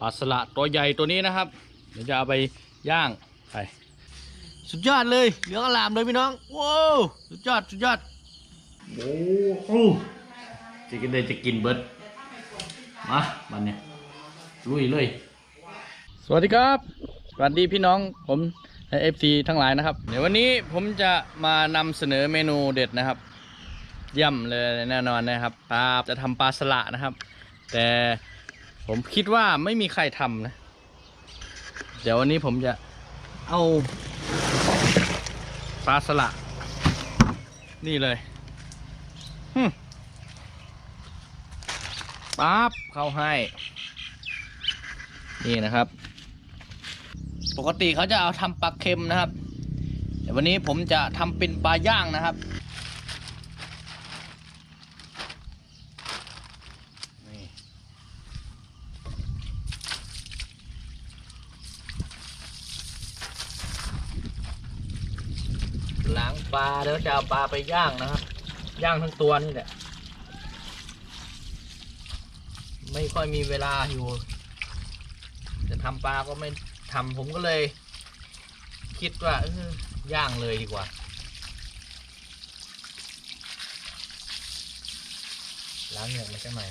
ปลาสละตัวใหญ่ตัวนี้นะครับ เดี๋ยวจะเอาไปย่างไปสุดยอดเลยเหลืองอลามเลยพี่น้องว้าวสุดยอดสุดยอดโอ้โหจะกินเลยจะกินเบิร์ดมาบันเนี่ยลุยเลยสวัสดีครับ สวัสดีพี่น้องผมและเอฟซีทั้งหลายนะครับ เดี๋ยววันนี้ผมจะมานำเสนอเมนูเด็ดนะครับเยี่ยมเลยแน่นอนนะครับปลาจะทำปลาสละนะครับ แต่ ผมคิดว่าไม่มีใครทำนะ เดี๋ยววันนี้ผมจะเอาปลาสละ นี่เลยฮึปั๊บเข้าให้ นี่นะครับ ปกติเขาจะเอาทำปลาเค็มนะครับ แต่วันนี้ผมจะทำเป็นปลาย่างนะครับ นี่ล้าง ปลาแล้วจะเอาปลาไปย่างนะครับ ย่างทั้งตัวนี่แหละ ไม่ค่อยมีเวลาอยู่ จะทำปลาก็ไม่ทำผมก็เลย คิดว่าย่างเลยดีกว่าล้างเหงือกมันจะหน่อย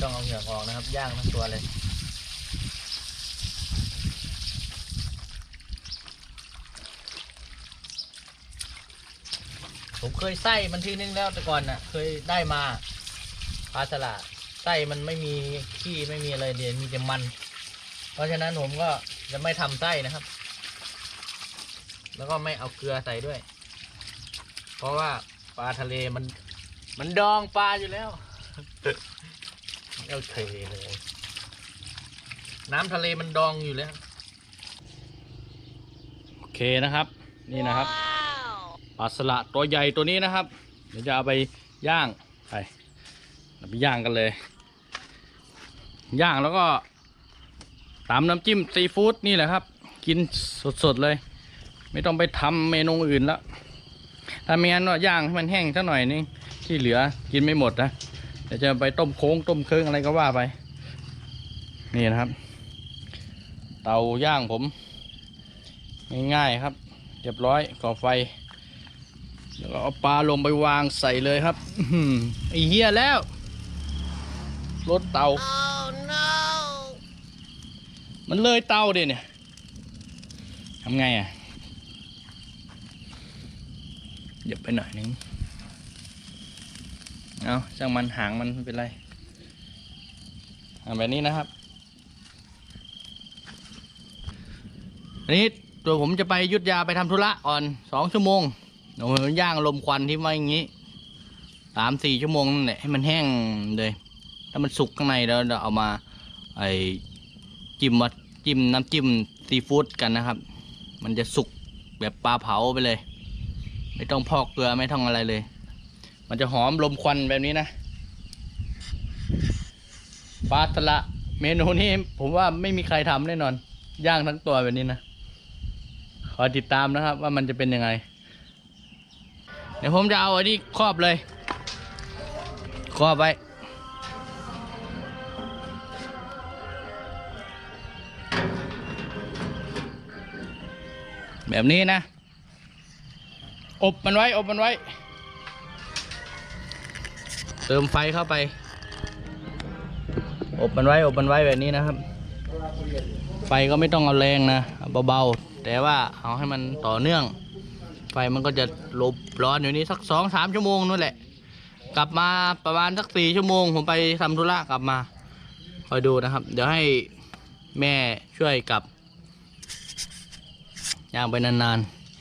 ต้องเอาเหงือกออกนะครับ ย่างทั้งตัวเลย ผมเคยไส้มันทีนึงแล้วแต่ก่อนน่ะ เคยได้มาปลาสละไส้มันไม่มีขี้ไม่มีอะไรเดียวมีแต่มัน เพราะฉะนั้นผมก็จะไม่ทำไส้นะครับ แล้วก็ไม่เอาเกลือใส่ด้วย เพราะว่าปลาทะเลมัน มันดองปลาอยู่แล้วเอาเทเลย น้ำทะเลมันดองอยู่แล้ว โอเคนะครับ นี่นะครับ ปลาสละตัวใหญ่ตัวนี้นะครับ เดี๋ยวจะเอาไปย่างไปเราไปย่างกันเลย ย่างแล้วก็ตามน้ำจิ้มซีฟู้ดนี่แหละครับ กินสดๆเลย ไม่ต้องไปทำเมนูอื่นแล้วถ้าไม่งั้นว่าย่างให้มันแห้งสักหน่อยนึงที่เหลือกินไม่หมดนะเดี๋ยวจะไปต้มโค้งต้มเครื่องอะไรก็ว่าไป นี่นะครับ เตาย่างผม ง่ายๆครับ เรียบร้อยก่อไฟ แล้วก็เอาปลาลงไปวางใส่เลยครับอื้อหือไอ้เหี้ยแล้วรถเตามันเลยเตาเดเนี่ยทำไงอะเหยียบไปหน่อยนึง เอาช่างมันหางมันไม่เป็นไรทำแบบนี้นะครับอันนี้ตัวผมจะไปอยุทธยาไปทำธุระก่อนสองชั่วโมง เดี๋ยวผมย่างลมควันที่ไว้อย่างนี้สามสี่ชั่วโมงนั่นแหละให้มันแห้งเลยถ้ามันสุกข้างในแล้วเราเอามาไอจิ้มมาจิ้มน้ำจิ้มซีฟู้ดกันนะครับ มันจะสุกแบบปลาเผาไปเลย ไม่ต้องพอกเกลือไม่ต้องอะไรเลย มันจะหอมลมควันแบบนี้นะปลาสละเมนูนี้ผมว่าไม่มีใครทำแน่นอน ย่างทั้งตัวแบบนี้นะ ขอติดตามนะครับว่ามันจะเป็นยังไง ดี๋ยวผมจะเอาอันนี้ครอบเลย ครอบไว้ แบบนี้นะ อบมันไว้ อบมันไว้ เติมไฟเข้าไป อบมันไว้ อบมันไว้แบบนี้นะครับ ไฟก็ไม่ต้องเอาแรงนะเอาเบาๆ แต่ว่าเอาให้มันต่อเนื่อง ไฟมันก็จะหลบร้อนอยู่นี้สักสองสามชั่วโมงนู่นแหละ กลับมาประมาณสักสี่ชั่วโมง ผมไปทำธุระกลับมาคอยดูนะครับ เดี๋ยวให้แม่ช่วยกับย่างไปนาน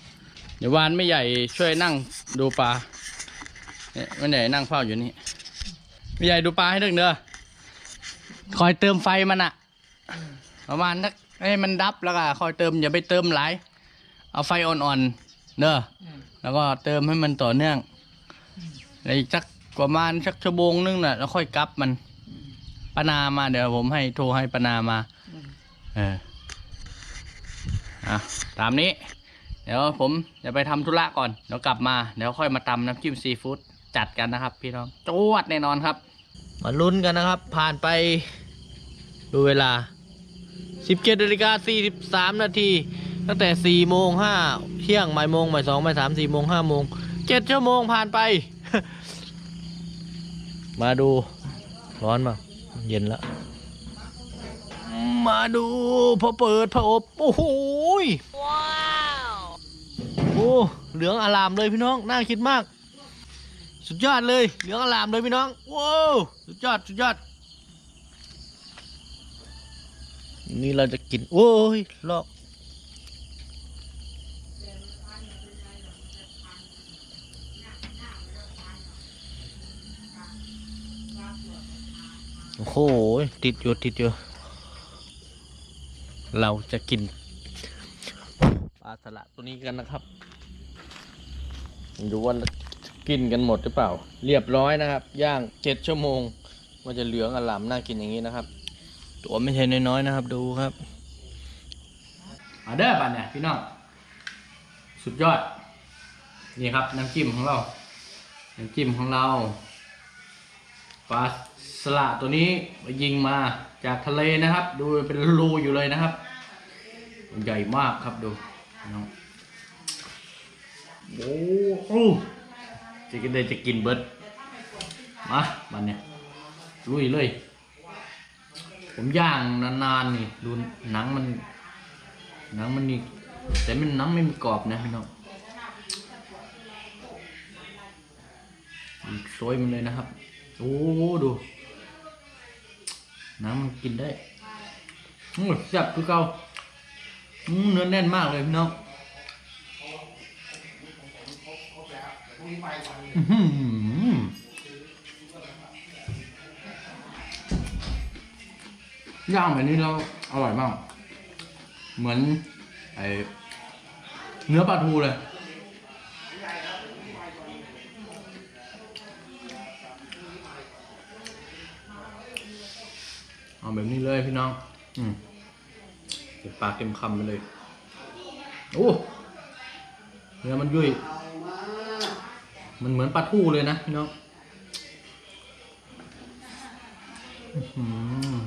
ๆเดี๋ยววานไม่ใหญ่ช่วยนั่งดูปลาเนี่ยไม่ใหญ่นั่งเฝ้าอยู่นี่ไม่ใหญ่ดูปลาให้ดึงเด้อคอยเติมไฟมันอะประมาณนักให้มันดับแล้วก็คอยเติมอย่าไปเติมหลายเอาไฟอ่อนๆ เด้ออแล้วก็เติมให้มันต่อเนื่องแล้วอีกสักประมาณสักชั่วโมงนึงน่ะแล้วค่อยกลับมันปนามาเดี๋ยวผมให้โทรให้ปนามาเอออะตามนี้ เดี๋ยวผมจะไปทำธุระก่อนเดี๋ยวกลับมาเดี๋ยวค่อยมาตำน้ำจิ้มซีฟู้ดจัดกันนะครับ พี่น้องจวดแน่นอนครับ มาลุ้นกันนะครับ ผ่านไปดูเวลา 17นาฬิกา43นาที ตั้งแต่4โมง5เที่ยงบ่ายโมงบ่ายสองบ่ายสามสี่โมง5โมง7ชั่วโมงผ่านไป มาดู ร้อนมั้งเย็นแล้วมาดูพอเปิดพออบโอ้โหยโอ้เหลืองอลามเลยพี่น้องน่าคิดมาก สุดยอดเลยเหลืองอลามเลยพี่น้องว้าวสุดยอดสุดยอดนี่เราจะกินโอ้ยลอก โอ้โห ติดอยู่ติดอยู่ เราจะกินปลาสละตัวนี้กันนะครับ ดูว่ากินกันหมดหรือเปล่า เรียบร้อยนะครับ ย่างเจ็ดชั่วโมง มันจะเหลืองอลามน่ากินอย่างนี้นะครับ ตัวไม่ใช่น้อยๆนะครับ ดูครับมาเด้อบันเนี่ยพี่น้อง สุดยอด นี่ครับ น้ำจิ้มของเรา น้ำจิ้มของเราปลา สละตัวนี้ยิงมาจากทะเลนะครับ ดูเป็นรูอยู่เลยนะครับ ใหญ่มากครับดูน้องโอ้โหจะกินเลยจะกินเบิร์ดมาบันเนี่ยลุยเลย ผมย่างนานๆนี่ดูหนังมันหนังมันนี่แต่มันหนังไม่มีกรอบนะพี่น้องสวยมันเลยนะครับ โอ้ดู นังมันกินได้อืมแซ่บคือเก่าอืมเนื้อแน่นมากเลยพี่น้องอื้อหือย่างแบบนี้เราอร่อยมาก เหมือนไอเนื้อปลาทูเลย แบบนี้เลยพี่น้อง อืมเก็บปากเก็บคำไปเลย โอ้เนื้อมันยุ่ย มันเหมือนปลาทูเลยนะพี่น้องหือ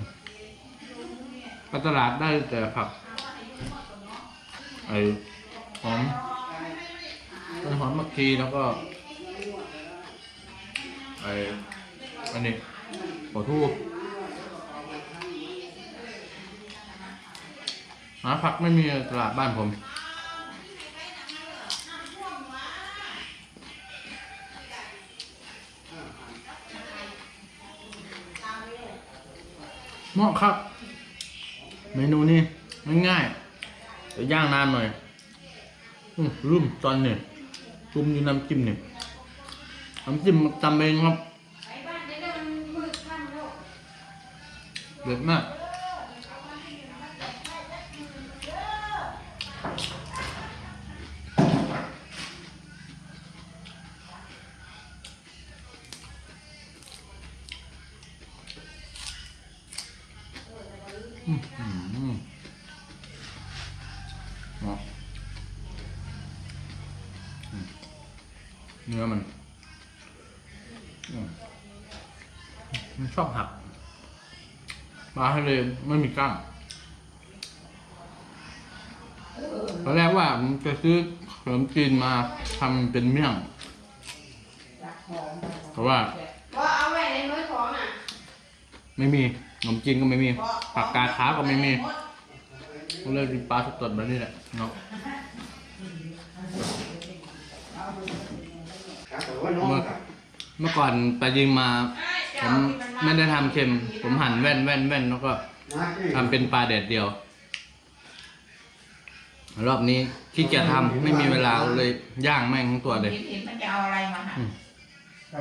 ไปตลาดได้แต่ผัก ไอ้หอมต้นหอมมักชีแล้วก็ ไอ้อันนี้หัวทูบ หาผักไม่มีในตลาดบ้านผม เหมาะครับ เมนูนี้ง่ายๆแต่ย่างนานหน่อยอืมรุ่มตอนเนี่ยรุ่มอยู่น้ำจิ้มเนี่ยน้ำจิ้มตำเองครับเด็ดมาก เนาะเนื้อมันอืมมันชอบหักปลาทะเลไม่มีกล้างตอนแรกว่าผมจะซื้อขนมจีนมาทำเป็นเมี่ยงเพราะว่า ว่าเอาไว้ในมือของอะ ไม่มี ขนมจีนก็ไม่มีผักกาดขาวก็ไม่มีก็เลยกินปลาสดๆแบบนี้แหละเนาะเมื่อเมื่อก่อนไปยิงมา ผมไม่ได้ทำเค็ม ผมหั่นแว่นแว่นแว่นแล้วก็ทำเป็นปลาแดดเดียว รอบนี้ที่จะทำไม่มีเวลาเลยย่างแม่งทั้งตัวเลยเห็นเห็นมันจะเอาอะไรมาหั่นแต่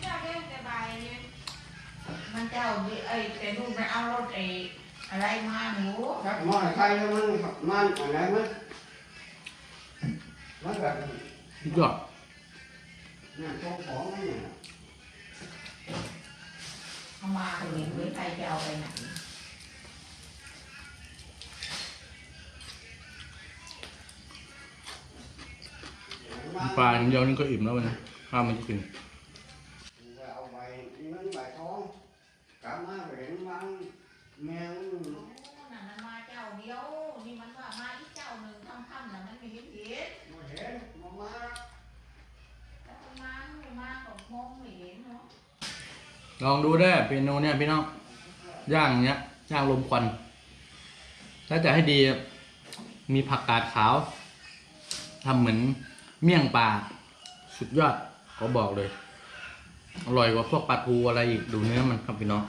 เห็นจะผมมองแต่ไทยมาเก่าเลยมันจะเอาเรื่องแต่ใบเนี่ยมันจะเอาไอ้แต่ลูกมันเอารถไอ้อะไรมาหนูถ้ามองแต่ไทยแล้วมันมันอะไรมันมันแบบสุดยอดเนี่ยโชว์ของเนี่ยเอามาเห็นหรือใครจะเอาไปไหนปลาอย่างเดียวนี่ก็อิ่มแล้วนะข้าวมันจะกิน มวนั่นมันมาเจ้าเดียวนี่มันว่ามาอีกเจ้าหนึ่งค่ำน่ะมันไม่เห็นเห็นมาเห็นมามาแล้วมันมามัมาของมองไม่เห็นเนาะลองดูได้เปียโนเนี่ยพี่น้องย่างเนี้ยย่างลมควัน ถ้าจะให้ดีมีผักกาดขาวทำเหมือนเมี่ยงปลาสุดยอดเขาบอกเลย อร่อยกว่าพวกปลาทูอะไรอีกดูเนื้อมันครับพี่น้อง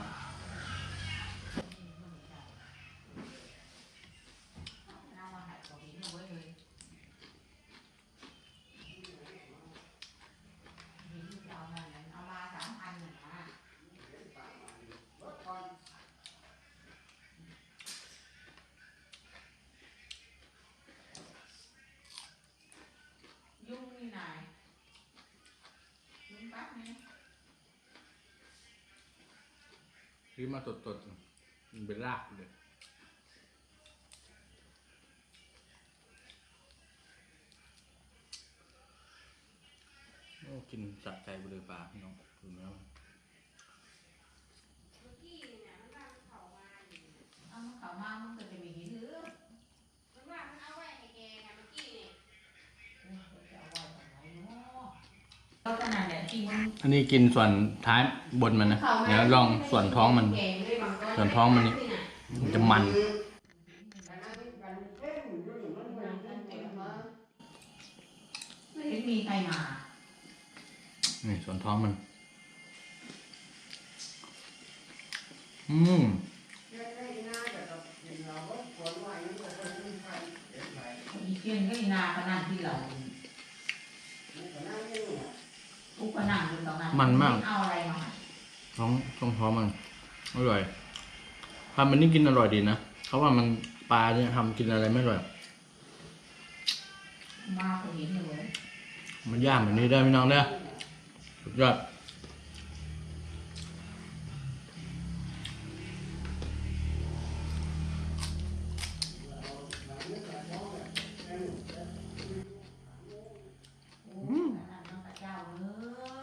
ซื้อมาสดๆมันเป็นรากเลยโอ้กินสะใจไปเลยปลาพี่น้องดูแล้วมัน เอามาเขามามันก็จะไม่เห็นหรือ มันว่ามันเอาไว้ให้แกนะเมื่อกี้นี่ จะเอาไว้ตรงไหนเนาะก็ขนาดเนี่ยที่มัน อันนี้กินส่วนท้ายบนมันนะเดี๋ยวลองส่วนท้องมัน ส่วนท้องมันนี่มันจะมัน ไม่เห็นมีใครมา นี่ส่วนท้องมัน อืมอีเพียนก็อีนาขนาดที่เราทุกขนาดอยู่ตรงนั้น มันมาก เอาอะไรมาท้องท้องท้องมันอร่อยทำมันนี่กินอร่อยดีนะเขาว่ามันปลาเนี่ยทำกินอะไรไม่อร่อยมาก็เห็นเลยมันย่างแบบนี้ได้พี่น้องเนี่ยสุดยอด โอ้ขนาดนั้นกับเจ้าเนอะ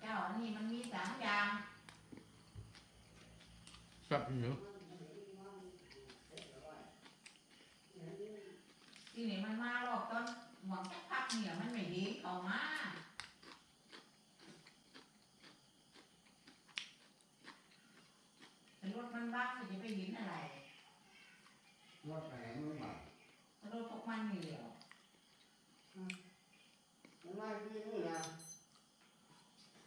เจ้าอันนี้มันมีสามอย่าง ครับพี่หนู ที่นี่มันมารอบต้นหวังสักพักเนี่ยมันไม่ดีเข้ามาแต่รถมันบ้างมันจะไปเห็นอะไร รถไหนมึงมาร ถพวกมันนี่เหรอ มันไล่ที่นี่นะ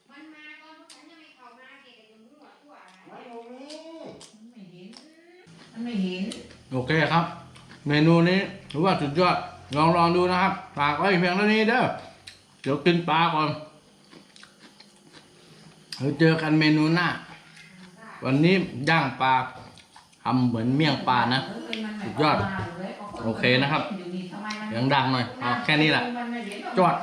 มันมาก่อนเพราะฉันยังไม่เข้ามาแกก็จะมั่วทั่วอะไร มันบ่มี มันไม่เห็น มันไม่เห็น โอเคครับ เมนูนี้ถือว่าสุดยอดลองลองดูนะครับฝากไว้เพียงเท่านี้เด้อเดี๋ยวกินปลาก่อนเดี๋ยวเจอกันเมนูหน้า วันนี้ย่างปลาทำเหมือนเมี่ยงปลานะ สุดยอด โอเคนะครับเสียงดังหน่อยเอาแค่นี้แหละจอด